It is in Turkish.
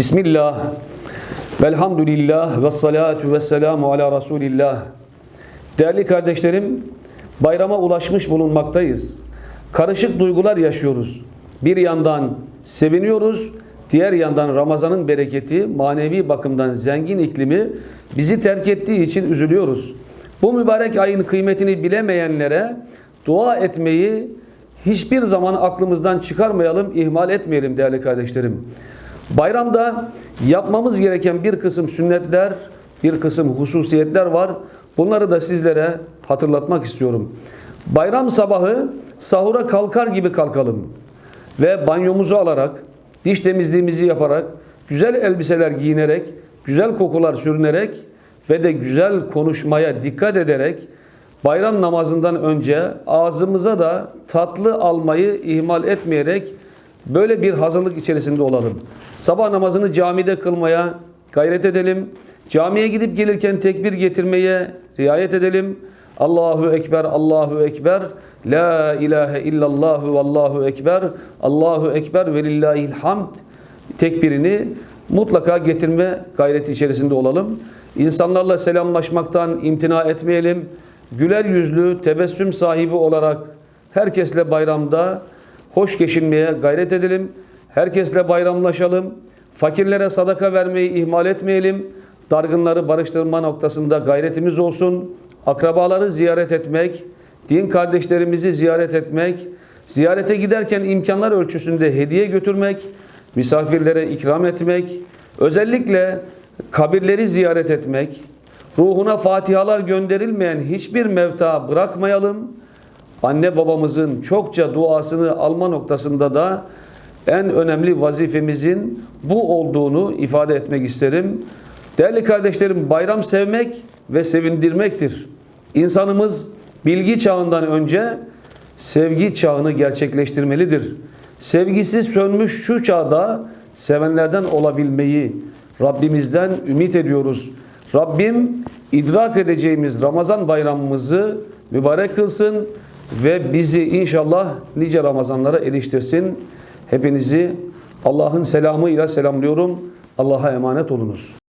Bismillah, velhamdülillah, ve salatu ve selamu ala Resulillah. Değerli kardeşlerim, bayrama ulaşmış bulunmaktayız. Karışık duygular yaşıyoruz. Bir yandan seviniyoruz, diğer yandan Ramazan'ın bereketi, manevi bakımdan zengin iklimi bizi terk ettiği için üzülüyoruz. Bu mübarek ayın kıymetini bilemeyenlere dua etmeyi hiçbir zaman aklımızdan çıkarmayalım, ihmal etmeyelim değerli kardeşlerim. Bayramda yapmamız gereken bir kısım sünnetler, bir kısım hususiyetler var. Bunları da sizlere hatırlatmak istiyorum. Bayram sabahı sahura kalkar gibi kalkalım ve banyomuzu alarak, diş temizliğimizi yaparak, güzel elbiseler giyinerek, güzel kokular sürünerek ve de güzel konuşmaya dikkat ederek bayram namazından önce ağzımıza da tatlı almayı ihmal etmeyerek böyle bir hazırlık içerisinde olalım. Sabah namazını camide kılmaya gayret edelim. Camiye gidip gelirken tekbir getirmeye riayet edelim. Allahu Ekber, Allahu Ekber, La ilahe illallah ve Allahu Ekber, Allahu Ekber ve lillahil hamd tekbirini mutlaka getirme gayreti içerisinde olalım. İnsanlarla selamlaşmaktan imtina etmeyelim. Güler yüzlü, tebessüm sahibi olarak herkesle bayramda hoş geçinmeye gayret edelim. Herkesle bayramlaşalım. Fakirlere sadaka vermeyi ihmal etmeyelim. Dargınları barıştırma noktasında gayretimiz olsun. Akrabaları ziyaret etmek, din kardeşlerimizi ziyaret etmek, ziyarete giderken imkanlar ölçüsünde hediye götürmek, misafirlere ikram etmek, özellikle kabirleri ziyaret etmek, ruhuna fatihalar gönderilmeyen hiçbir mevta bırakmayalım. Anne babamızın çokça duasını alma noktasında da en önemli vazifemizin bu olduğunu ifade etmek isterim. Değerli kardeşlerim bayram sevmek ve sevindirmektir. İnsanımız bilgi çağından önce sevgi çağını gerçekleştirmelidir. Sevgisi sönmüş şu çağda sevenlerden olabilmeyi Rabbimizden ümit ediyoruz. Rabbim idrak edeceğimiz Ramazan bayramımızı mübarek kılsın ve bizi inşallah nice Ramazanlara eriştirsin. Hepinizi Allah'ın selamıyla selamlıyorum. Allah'a emanet olunuz.